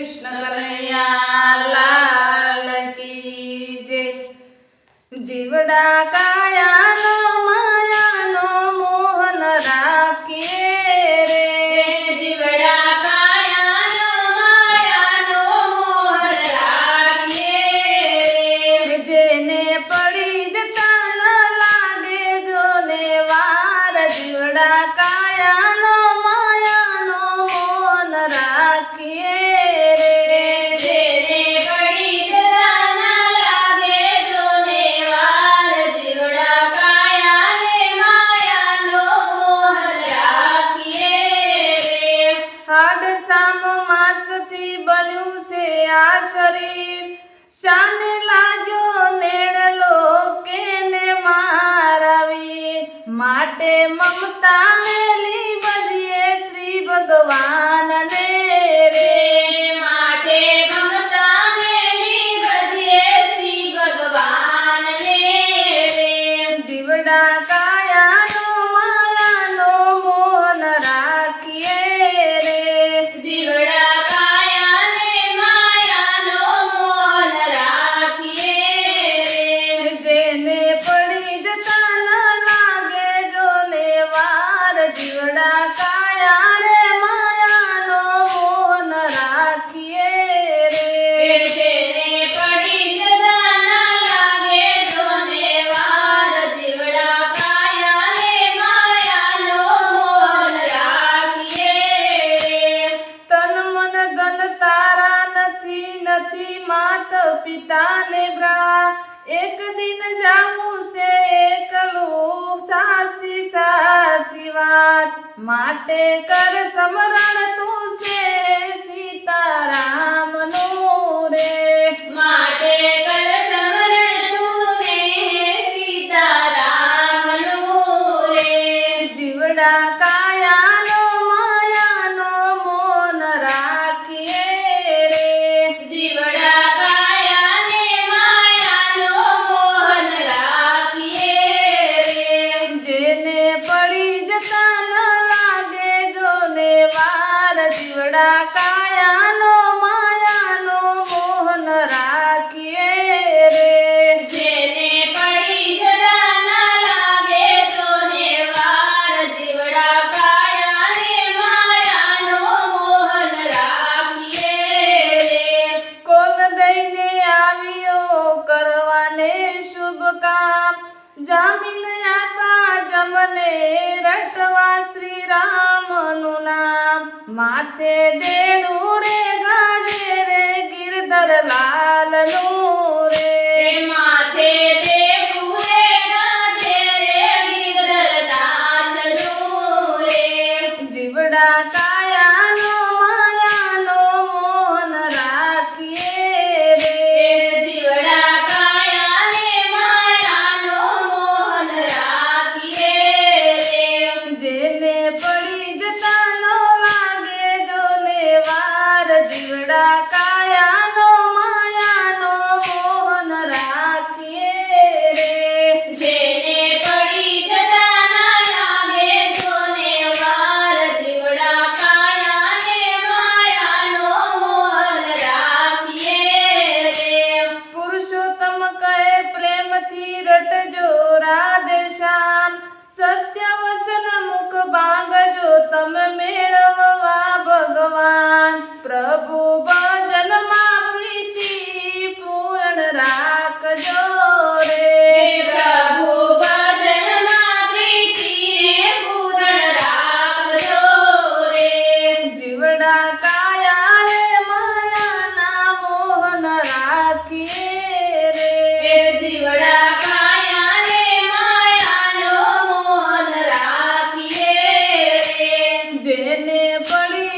કૃષ્ણ કનૈયા લાલ કી જે જીવડા કાયાનો આ શરીર શાને લાગ્યો નેણલો કેને મારાવી. માટે મમતા મેલી બધીએ શ્રી ભગવાનને રે. માટે મમતા મેલી બધીએ શ્રી ભગવાનને જીવડા પિતાને બ્રા, એક દિન જાવું છે એકલું સાસી સાસી વાત. માટે કર સમરણ તું છે જીવડા કાયાનો માયાનો મોહન રાખીએ રે. જેને પડી જડા ના લાગે જોને વાર જીવડા કાયાને માયાનો મોહન રાખીએ કોલ દઈને આવ્યો કરવાને શુભ કામ. જામીન આપા જમને રટવા શ્રી રામનું નામ. માથે દેડું રે ગાજે રે ગિરધર લાલનું શ્યામ સત્ય વચન મુખ ભાંગજો તમે મેળવવા ભગવાન. પ્રભુ everybody.